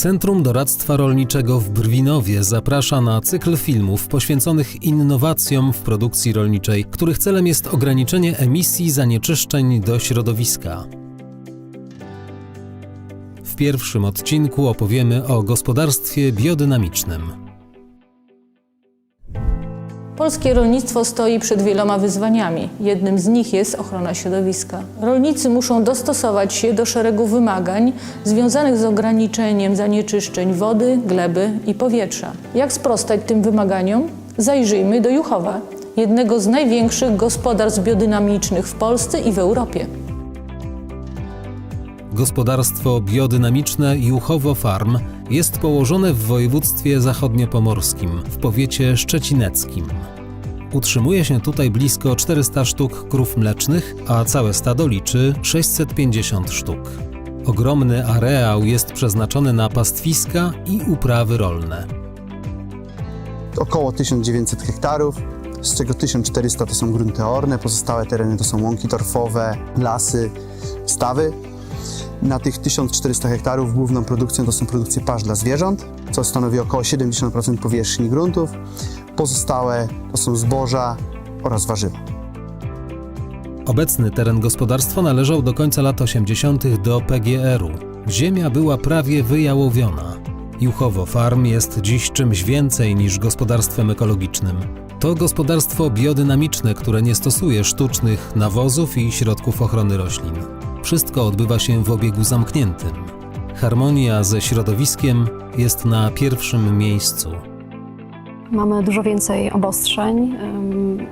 Centrum Doradztwa Rolniczego w Brwinowie zaprasza na cykl filmów poświęconych innowacjom w produkcji rolniczej, których celem jest ograniczenie emisji zanieczyszczeń do środowiska. W pierwszym odcinku opowiemy o gospodarstwie biodynamicznym. Polskie rolnictwo stoi przed wieloma wyzwaniami. Jednym z nich jest ochrona środowiska. Rolnicy muszą dostosować się do szeregu wymagań związanych z ograniczeniem zanieczyszczeń wody, gleby i powietrza. Jak sprostać tym wymaganiom? Zajrzyjmy do Juchowa, jednego z największych gospodarstw biodynamicznych w Polsce i w Europie. Gospodarstwo biodynamiczne Juchowo Farm jest położone w województwie zachodniopomorskim, w powiecie szczecineckim. Utrzymuje się tutaj blisko 400 sztuk krów mlecznych, a całe stado liczy 650 sztuk. Ogromny areał jest przeznaczony na pastwiska i uprawy rolne. około 1900 hektarów, z czego 1400 to są grunty orne, pozostałe tereny to są łąki torfowe, lasy, stawy. Na tych 1400 hektarów główną produkcją to są produkcje pasz dla zwierząt, co stanowi około 70% powierzchni gruntów. Pozostałe to są zboża oraz warzywa. Obecny teren gospodarstwa należał do końca lat 80. do PGR-u. Ziemia była prawie wyjałowiona. Juchowo Farm jest dziś czymś więcej niż gospodarstwem ekologicznym. To gospodarstwo biodynamiczne, które nie stosuje sztucznych nawozów i środków ochrony roślin. Wszystko odbywa się w obiegu zamkniętym. Harmonia ze środowiskiem jest na pierwszym miejscu. Mamy dużo więcej obostrzeń.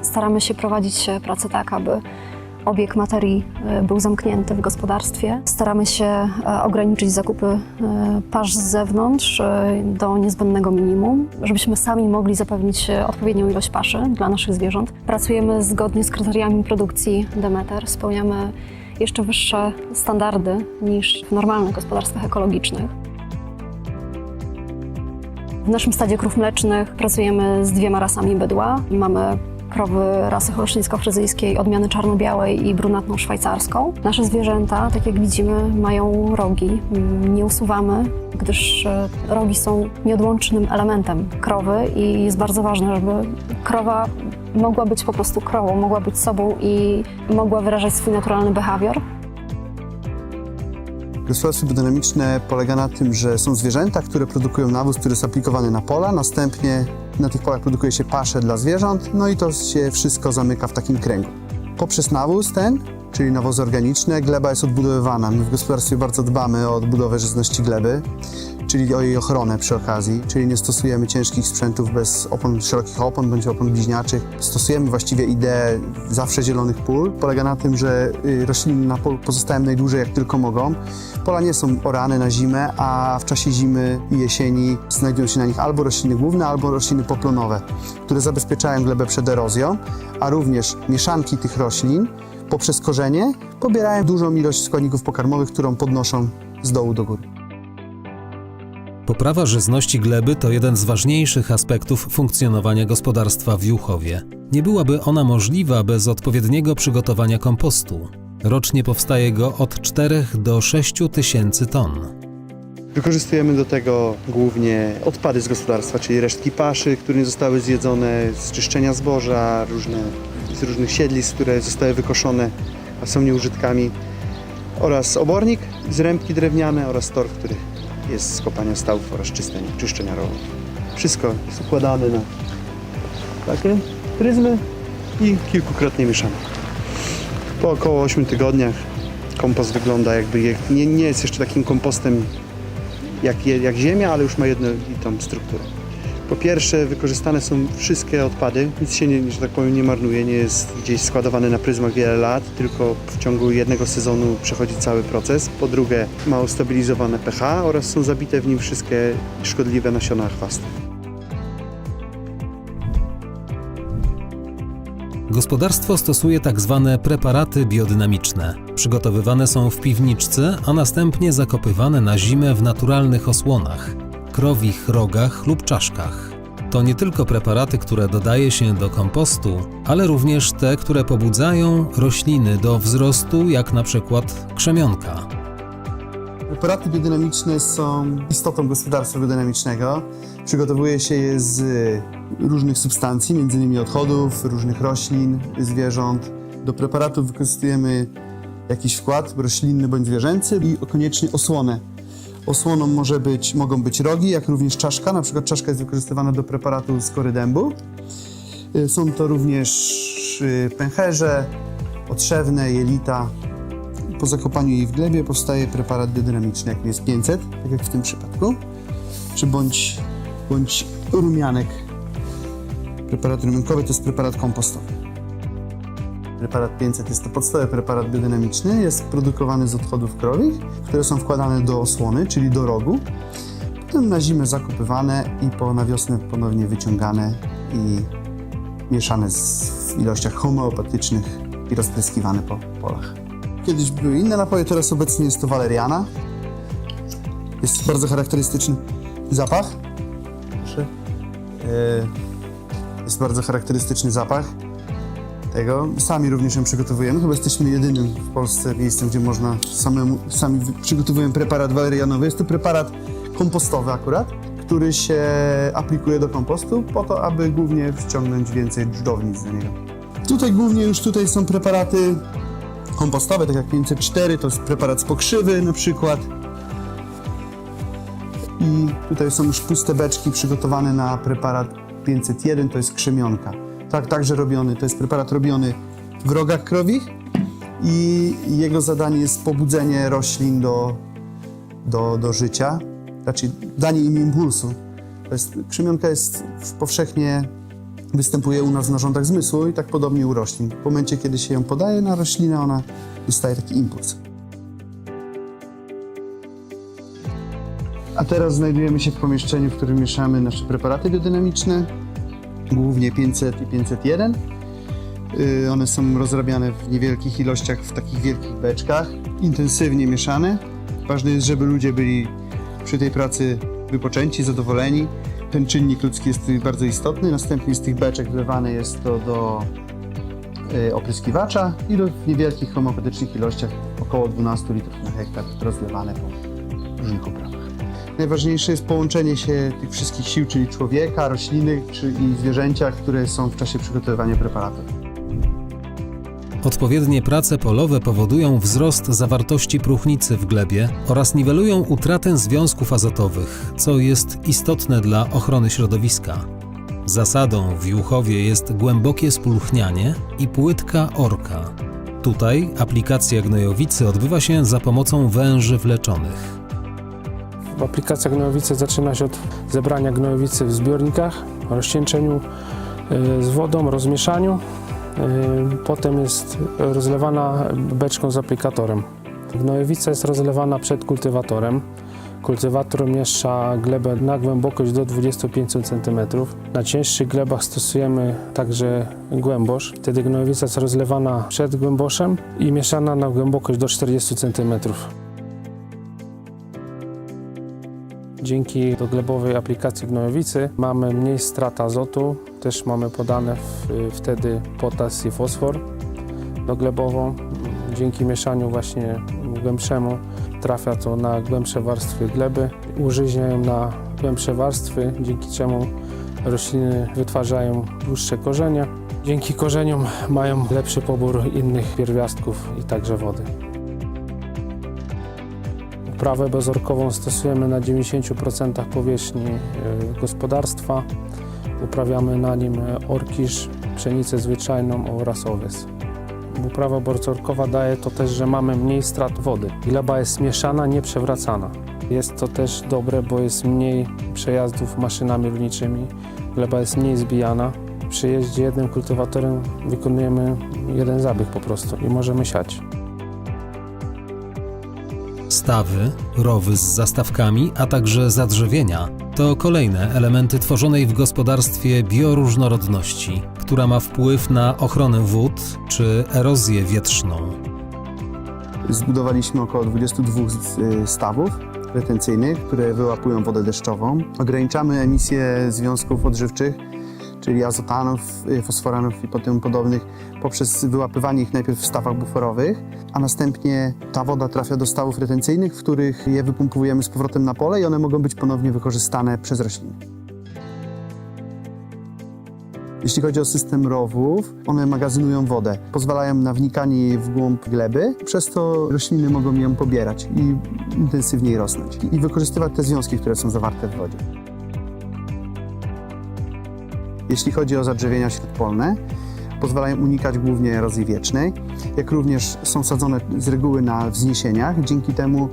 Staramy się prowadzić pracę tak, aby obieg materii y, był zamknięty w gospodarstwie. Staramy się e, ograniczyć zakupy e, pasz z zewnątrz e, do niezbędnego minimum, żebyśmy sami mogli zapewnić e, odpowiednią ilość paszy dla naszych zwierząt. Pracujemy zgodnie z kryteriami produkcji Demeter. Spełniamy jeszcze wyższe standardy niż w normalnych gospodarstwach ekologicznych. W naszym stadzie krów mlecznych pracujemy z dwiema rasami bydła. Mamy krowy rasy holsztyńsko-fryzyjskiej, odmiany czarno-białej i brunatną szwajcarską. Nasze zwierzęta, tak jak widzimy, mają rogi. Mm, Nie usuwamy, gdyż e, rogi są nieodłącznym elementem krowy i jest bardzo ważne, żeby krowa mogła być po prostu krową, mogła być sobą i mogła wyrażać swój naturalny behawior. Gospodarstwo biodynamiczne polega na tym, że są zwierzęta, które produkują nawóz, który jest aplikowany na pola, następnie na tych polach produkuje się pasze dla zwierząt, no i to się wszystko zamyka w takim kręgu. Poprzez nawóz ten, czyli nawozy organiczne, gleba jest odbudowywana. My w gospodarstwie bardzo dbamy o odbudowę żyzności gleby, czyli o jej ochronę przy okazji, czyli nie stosujemy ciężkich sprzętów bez opon, szerokich opon bądź opon bliźniaczych. Stosujemy właściwie ideę zawsze zielonych pól. Polega na tym, że y, rośliny na polu pozostają najdłużej jak tylko mogą. Pola nie są orane na zimę, a w czasie zimy i jesieni znajdują się na nich albo rośliny główne, albo rośliny poplonowe, które zabezpieczają glebę przed erozją, a również mieszanki tych roślin poprzez korzenie pobierają dużą ilość składników pokarmowych, którą podnoszą z dołu do góry. Poprawa żyzności gleby to jeden z ważniejszych aspektów funkcjonowania gospodarstwa w Juchowie. Nie byłaby ona możliwa bez odpowiedniego przygotowania kompostu. Rocznie powstaje go od 4 do 6 tysięcy ton. Wykorzystujemy do tego głównie odpady z gospodarstwa, czyli resztki paszy, które nie zostały zjedzone, z czyszczenia zboża, różne, z różnych siedlisk, które zostały wykoszone, a są nieużytkami, oraz obornik z rębki drewniane oraz tor, który jest z stałów oraz czyszczenia, czyszczenia rowów. Wszystko jest układane na takie pryzmy i kilkukrotnie mieszane. Po około 8 tygodniach kompost wygląda jakby, nie, nie jest jeszcze takim kompostem jak, jak ziemia, ale już ma jednolitą strukturę. Po pierwsze, wykorzystane są wszystkie odpady, nic się, nie, że tak powiem, nie marnuje, nie jest gdzieś składowane na pryzmach wiele lat, tylko w ciągu jednego sezonu przechodzi cały proces. Po drugie, ma ustabilizowane pH oraz są zabite w nim wszystkie szkodliwe nasiona chwasty. Gospodarstwo stosuje tak zwane preparaty biodynamiczne. Przygotowywane są w piwniczce, a następnie zakopywane na zimę w naturalnych osłonach krowich rogach lub czaszkach. To nie tylko preparaty, które dodaje się do kompostu, ale również te, które pobudzają rośliny do wzrostu, jak na przykład krzemionka. Preparaty biodynamiczne są istotą gospodarstwa biodynamicznego. Przygotowuje się je z różnych substancji, m.in. odchodów, różnych roślin, zwierząt. Do preparatów wykorzystujemy jakiś wkład roślinny bądź zwierzęcy i koniecznie osłonę. Osłoną może być, mogą być rogi, jak również czaszka. Na przykład czaszka jest wykorzystywana do preparatu z kory dębu. Y, Są to również y, pęcherze, otrzewne, jelita. Po zakopaniu jej w glebie powstaje preparat biodynamiczny, jakim jest 500, tak jak w tym przypadku, czy bądź, bądź rumianek. Preparat rumiankowy to jest preparat kompostowy. Preparat 500 jest to podstawowy preparat biodynamiczny, jest produkowany z odchodów krowich, które są wkładane do osłony, czyli do rogu. Potem na zimę zakopywane i po, na wiosnę ponownie wyciągane i mieszane w ilościach homeopatycznych i rozpryskiwane po polach. Kiedyś były inne napoje, teraz obecnie jest to waleriana. Jest bardzo charakterystyczny zapach. Proszę. E, Jest bardzo charakterystyczny zapach tego. Sami również ją przygotowujemy. Chyba jesteśmy jedynym w Polsce miejscem, gdzie można samemu, sami przygotowujemy preparat walerianowy. Jest to preparat kompostowy akurat, który się aplikuje do kompostu po to, aby głównie wciągnąć więcej dżdżownic do niego. Tutaj głównie już tutaj są preparaty kompostowe, tak jak 504, to jest preparat z pokrzywy na przykład. I tutaj są już puste beczki przygotowane na preparat 501, to jest krzemionka. Tak, także robiony, to jest preparat robiony w rogach krowich i jego zadanie jest pobudzenie roślin do, do, do życia, znaczy danie im impulsu. To jest, krzemionka jest powszechnie występuje u nas w narządach zmysłu i tak podobnie u roślin. W momencie, kiedy się ją podaje na roślinę, ona dostaje taki impuls. A teraz znajdujemy się w pomieszczeniu, w którym mieszamy nasze preparaty biodynamiczne, głównie 500 i 501. Yy, One są rozrabiane w niewielkich ilościach, w takich wielkich beczkach, intensywnie mieszane. Ważne jest, żeby ludzie byli przy tej pracy wypoczęci, zadowoleni. Ten czynnik ludzki jest bardzo istotny. Następnie z tych beczek wlewane jest to do y, opryskiwacza i w niewielkich homeopatycznych ilościach, około 12 litrów na hektar, rozlewane po różnych. Najważniejsze jest połączenie się tych wszystkich sił, czyli człowieka, rośliny czy, i zwierzęcia, które są w czasie przygotowywania preparatów. Odpowiednie prace polowe powodują wzrost zawartości próchnicy w glebie oraz niwelują utratę związków azotowych, co jest istotne dla ochrony środowiska. Zasadą w Juchowie jest głębokie spulchnianie i płytka orka. Tutaj aplikacja gnojowicy odbywa się za pomocą węży wleczonych. Aplikacja gnojowicy zaczyna się od zebrania gnojowicy w zbiornikach, rozcieńczeniu y, z wodą, rozmieszaniu. Y, Potem jest rozlewana beczką z aplikatorem. Gnojowica jest rozlewana przed kultywatorem. Kultywator umieszcza glebę na głębokość do 25 cm. Na cięższych glebach stosujemy także głębosz. Wtedy gnojowica jest rozlewana przed głęboszem i mieszana na głębokość do 40 cm. Dzięki doglebowej aplikacji gnojowicy mamy mniej strat azotu, też mamy podane w, wtedy potas i fosfor doglebowo. Dzięki mieszaniu właśnie głębszemu trafia to na głębsze warstwy gleby, użyźniają na głębsze warstwy, dzięki czemu rośliny wytwarzają dłuższe korzenie. Dzięki korzeniom mają lepszy pobór innych pierwiastków i także wody. Uprawę bezorkową stosujemy na 90% powierzchni e, gospodarstwa. Uprawiamy na nim e, orkisz, pszenicę zwyczajną oraz owiec. Uprawa bezorkowa daje to też, że mamy mniej strat wody. Gleba jest mieszana, nie przewracana. Jest to też dobre, bo jest mniej przejazdów maszynami rolniczymi. Gleba jest mniej zbijana. Przy jeździe jednym kultywatorem wykonujemy jeden zabieg po prostu i możemy siać. Stawy, rowy z zastawkami, a także zadrzewienia to kolejne elementy tworzonej w gospodarstwie bioróżnorodności, która ma wpływ na ochronę wód czy erozję wietrzną. Zbudowaliśmy około 22 z- y, stawów retencyjnych, które wyłapują wodę deszczową. Ograniczamy emisję związków odżywczych, czyli azotanów, y, fosforanów i tym podobnych, poprzez wyłapywanie ich najpierw w stawach buforowych, a następnie ta woda trafia do stawów retencyjnych, w których je wypompowujemy z powrotem na pole i one mogą być ponownie wykorzystane przez rośliny. Jeśli chodzi o system rowów, one magazynują wodę, pozwalają na wnikanie jej w głąb gleby, przez to rośliny mogą ją pobierać i intensywniej rosnąć i wykorzystywać te związki, które są zawarte w wodzie. Jeśli chodzi o zadrzewienia śródpolne, pozwalają unikać głównie erozji wiecznej, jak również są sadzone z reguły na wzniesieniach. Dzięki temu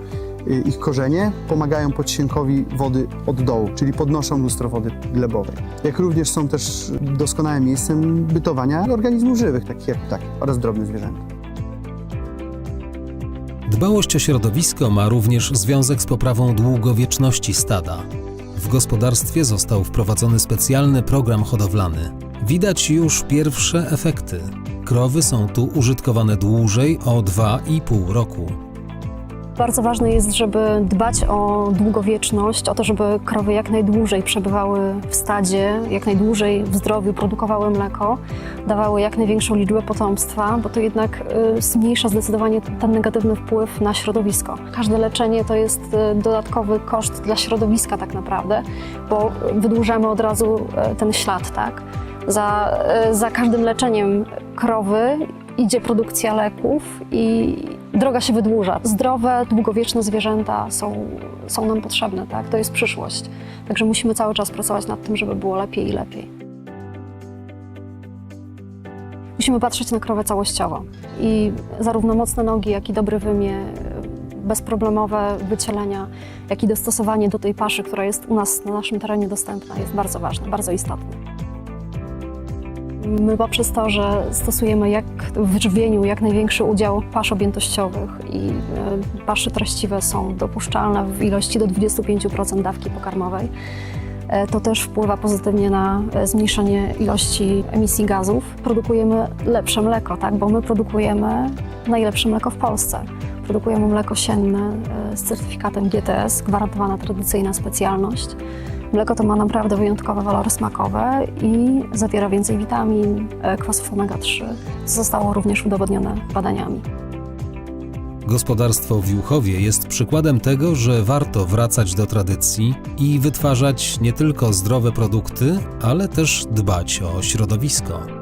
y, ich korzenie pomagają podsiękowi wody od dołu, czyli podnoszą lustro wody glebowej. Jak również są też doskonałym miejscem bytowania organizmów żywych, takich jak ptaki oraz drobne zwierzęta. Dbałość o środowisko ma również związek z poprawą długowieczności stada. W gospodarstwie został wprowadzony specjalny program hodowlany. Widać już pierwsze efekty. Krowy są tu użytkowane dłużej o 2,5 roku. Bardzo ważne jest, żeby dbać o długowieczność, o to, żeby krowy jak najdłużej przebywały w stadzie, jak najdłużej w zdrowiu produkowały mleko, dawały jak największą liczbę potomstwa, bo to jednak y, zmniejsza zdecydowanie ten negatywny wpływ na środowisko. Każde leczenie to jest y, dodatkowy koszt dla środowiska tak naprawdę, bo wydłużamy od razu y, ten ślad, tak? Za, za każdym leczeniem krowy idzie produkcja leków i droga się wydłuża. Zdrowe, długowieczne zwierzęta są, są nam potrzebne, tak? To jest przyszłość. Także musimy cały czas pracować nad tym, żeby było lepiej i lepiej. Musimy patrzeć na krowę całościowo i zarówno mocne nogi, jak i dobry wymie, bezproblemowe wycielenia, jak i dostosowanie do tej paszy, która jest u nas na naszym terenie dostępna, jest bardzo ważne, bardzo istotne. My poprzez to, że stosujemy jak w żywieniu jak największy udział pasz objętościowych i e, pasze treściwe są dopuszczalne w ilości do 25% dawki pokarmowej, e, to też wpływa pozytywnie na e, zmniejszenie ilości emisji gazów. Produkujemy lepsze mleko, tak? bo my produkujemy najlepsze mleko w Polsce. Produkujemy mleko sienne z certyfikatem GTS, gwarantowana tradycyjna specjalność. Mleko to ma naprawdę wyjątkowe walory smakowe i zawiera więcej witamin, e, kwasów omega-3, co zostało również udowodnione badaniami. Gospodarstwo w Juchowie jest przykładem tego, że warto wracać do tradycji i wytwarzać nie tylko zdrowe produkty, ale też dbać o środowisko.